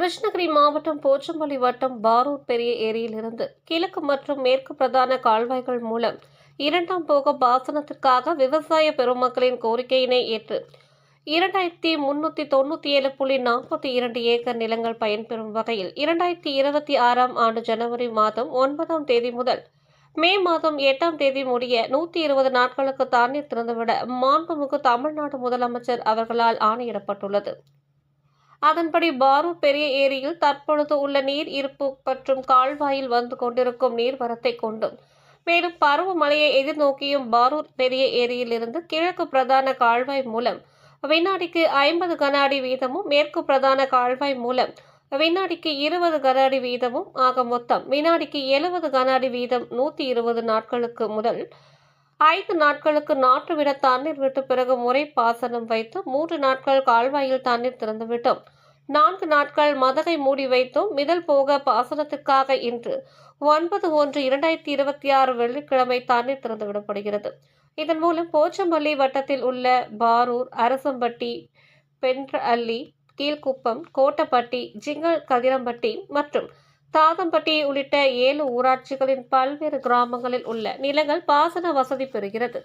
கிருஷ்ணகிரி மாவட்டம் போச்சம்பள்ளி வட்டம் பாரூர் பெரிய ஏரியிலிருந்து கிழக்கு மற்றும் மேற்கு பிரதான கால்வாய்கள் மூலம் இரண்டாம் போக பாசனத்திற்காக விவசாய பெருமக்களின் கோரிக்கையினை ஏற்று இரண்டாயிரத்தி முன்னூற்றி தொண்ணூற்றி ஏழு புள்ளி நாற்பத்தி இரண்டு ஏக்கர் நிலங்கள் பயன்பெறும் வகையில் இரண்டாயிரத்தி இருபத்தி ஆறாம் ஆண்டு ஜனவரி மாதம் ஒன்பதாம் தேதி முதல் மே மாதம் எட்டாம் தேதி முடிய நூற்றி இருபது நாட்களுக்கு தாண்டி திறந்துவிட மாண்புமிகு தமிழ்நாடு முதலமைச்சர் அவர்களால் ஆணையிடப்பட்டுள்ளது. அதன்படி பாரூர் பெரிய ஏரியில் தற்பொழுது உள்ள நீர் இருப்பு மற்றும் கால்வாயில் வந்து கொண்டிருக்கும் நீர்வரத்தை கொண்டும். மேலும் பருவமழையை எதிர்நோக்கியும் பாரூர் பெரிய ஏரியிலிருந்து கிழக்கு பிரதான கால்வாய் மூலம் வினாடிக்கு ஐம்பது கன அடி வீதமும் மேற்கு பிரதான கால்வாய் மூலம் வினாடிக்கு இருபது கன அடி வீதமும் ஆக மொத்தம் வினாடிக்கு எழுபது கன அடி வீதம் நூற்றி இருபது நாட்களுக்கு முதல் ஐந்து நாட்களுக்கு நாற்று விட தண்ணீர் விட்டு பிறகு முறை பாசனம் வைத்து மூன்று நாட்கள் கால்வாயில் தண்ணீர் திறந்துவிட்டோம் நான்கு நாட்கள் மதகை மூடி வைத்தும். மிதல் போக பாசனத்திற்காக இன்று ஒன்பது ஒன்று இரண்டாயிரத்தி இருபத்தி ஆறு வெள்ளிக்கிழமை தண்ணீர் திறந்துவிடப்படுகிறது இதன் மூலம் போச்சம்பள்ளி வட்டத்தில் உள்ள பாரூர் அரசம்பட்டி பென்ற அள்ளி கீழ்குப்பம் கோட்டப்பட்டி ஜிங்கல் கதிரம்பட்டி மற்றும் தாதம்பட்டி உள்ளிட்ட ஏழு ஊராட்சிகளின் பல்வேறு கிராமங்களில் உள்ள நிலங்கள் பாசன வசதி பெறுகிறது.